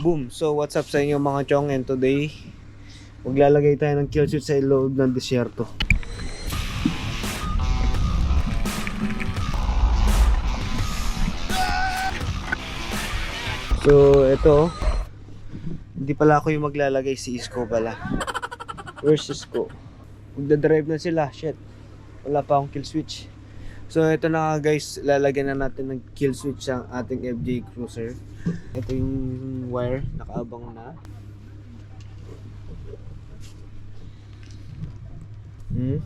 Boom! So what's up sa inyo mga chong and today maglalagay tayo ng kill switch sa loob ng disyerto. So ito hindi pala ako yung maglalagay si Isko pala. Where's Isko? Magdadrive na sila. Shit. Wala pa akong kill switch. So ito na nga guys, lalagyan na natin ng kill switch ang ating FJ Cruiser. Ito yung wire, nakaabang na. Hmm?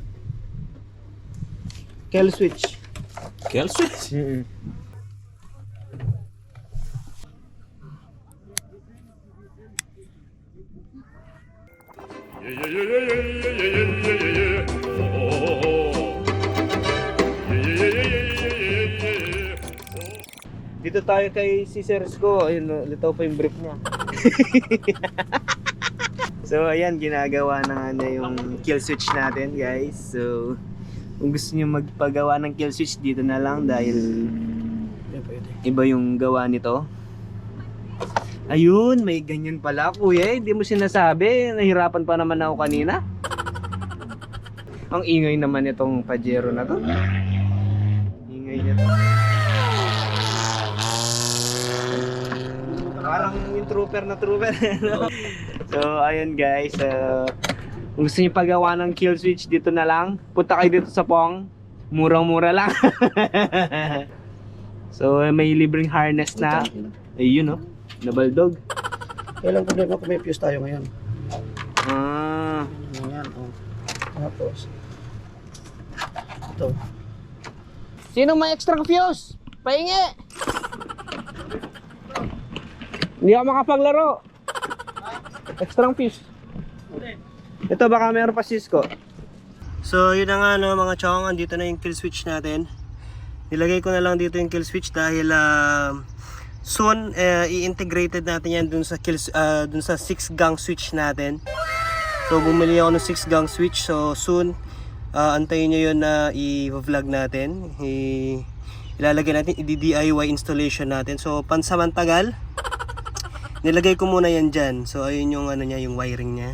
Kill switch. Kill switch? Mm Yeah, yeah, yeah, yeah, yeah, yeah, yeah, yeah, yeah, yeah. Dito tayo kay si Sir Isko. Ayun, litaw pa yung brief niya. so, ayan, ginagawa na nga niya yung kill switch natin, guys. So, kung gusto niyo magpagawa ng kill switch, dito na lang dahil iba yung gawa nito. Ayun, may ganyan pala, kuya. Hindi mo sinasabi. Nahirapan pa naman ako kanina. Ang ingay naman itong Pajero na to. Ingay niya to. Yung trooper na trooper. so, ayun guys. Uh, kung gusto niyo pagawa ng kill switch, dito na lang. Punta kayo dito sa Pong. Murang-mura lang. so, may libreng harness na. Ayun oh. Nabaldog. Kailang problema kung may fuse tayo ngayon. Ah. Ayan, oh. Tapos, ito. Sino may extra fuse? Pahingi! Hindi ako makapaglaro. Extra fuse. Ito baka meron pa Cisco. So yun na nga no mga chong, andito na yung kill switch natin. Nilagay ko na lang dito yung kill switch dahil ah, soon eh, i-integrated natin yan dun sa kill ah, dun sa 6 gang switch natin. So bumili ako ng 6 gang switch so soon ah, antayin nyo yun na i-vlog natin. I- ilalagay natin i-DIY installation natin. So pansamantagal nilagay ko muna yan dyan. So ayun yung ano niya, yung wiring niya.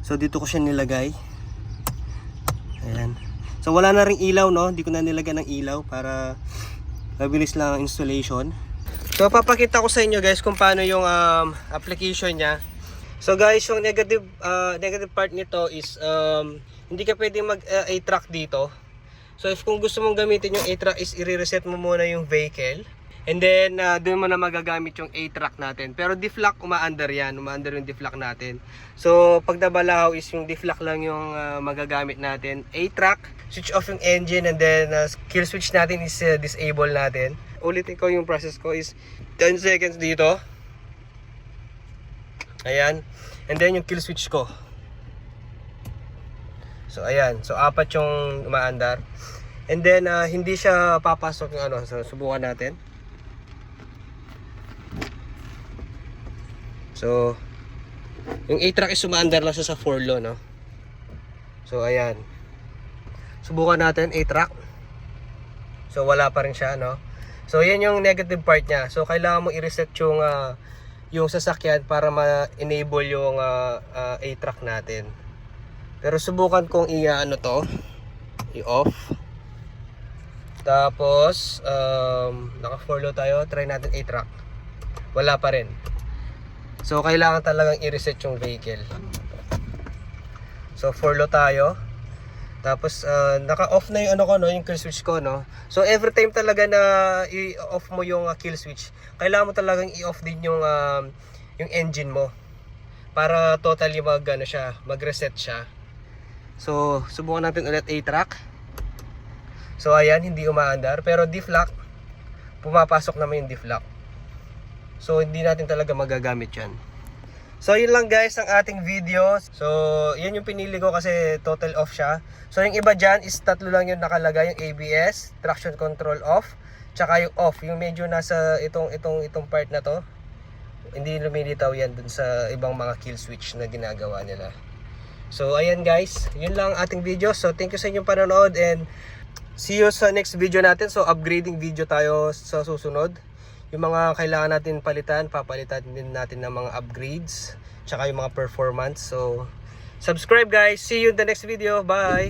So dito ko siya nilagay. Ayan. So wala na ring ilaw no, hindi ko na nilagay ng ilaw para mabilis lang ang installation. So papakita ko sa inyo guys kung paano yung um, application niya. So guys, yung negative uh, negative part nito is um, hindi ka pwedeng mag uh, A-track dito. So if kung gusto mong gamitin yung A-track is i-reset mo muna yung vehicle. And then uh, doon mo na magagamit yung A-track natin. Pero deflock umaandar yan, umaandar yung deflock natin. So pag nabalaw is yung deflock lang yung uh, magagamit natin. A-track, switch off yung engine and then uh, kill switch natin is uh, disable natin. Ulitin ko yung process ko is 10 seconds dito. Ayan. And then yung kill switch ko. So ayan, so apat yung umaandar. And then uh, hindi siya papasok yung ano, so subukan natin. So yung A-track is umaandar lang siya sa 4 low, no? So ayan. Subukan natin A-track. So wala pa rin siya, no? So yan yung negative part niya. So kailangan mo i-reset yung ah, yung sasakyan para ma-enable yung ah, ah, A-track natin. Pero subukan kong i-ano to, i-off. Tapos, um, naka-follow tayo, try natin A-track. Wala pa rin. So, kailangan talagang i-reset yung vehicle. So, for low tayo. Tapos, uh, naka-off na yung ano ko, no, yung kill switch ko, no. So, every time talaga na i-off mo yung uh, kill switch, kailangan mo talagang i-off din yung, um, yung engine mo. Para totally mag, ano siya, mag-reset siya. So, subukan natin ulit A-track. So, ayan, hindi umaandar. Pero deflock, pumapasok naman yung deflock. So, hindi natin talaga magagamit yan. So, yun lang guys ang ating video. So, yan yung pinili ko kasi total off siya. So, yung iba dyan is tatlo lang yung nakalagay. Yung ABS, traction control off, tsaka yung off. Yung medyo nasa itong, itong, itong part na to. Hindi lumilitaw yan dun sa ibang mga kill switch na ginagawa nila. So, ayan guys. Yun lang ang ating video. So, thank you sa inyong panonood and see you sa next video natin. So, upgrading video tayo sa susunod. Yung mga kailangan natin palitan, papalitan din natin ng mga upgrades, tsaka yung mga performance. So, subscribe guys. See you in the next video. Bye!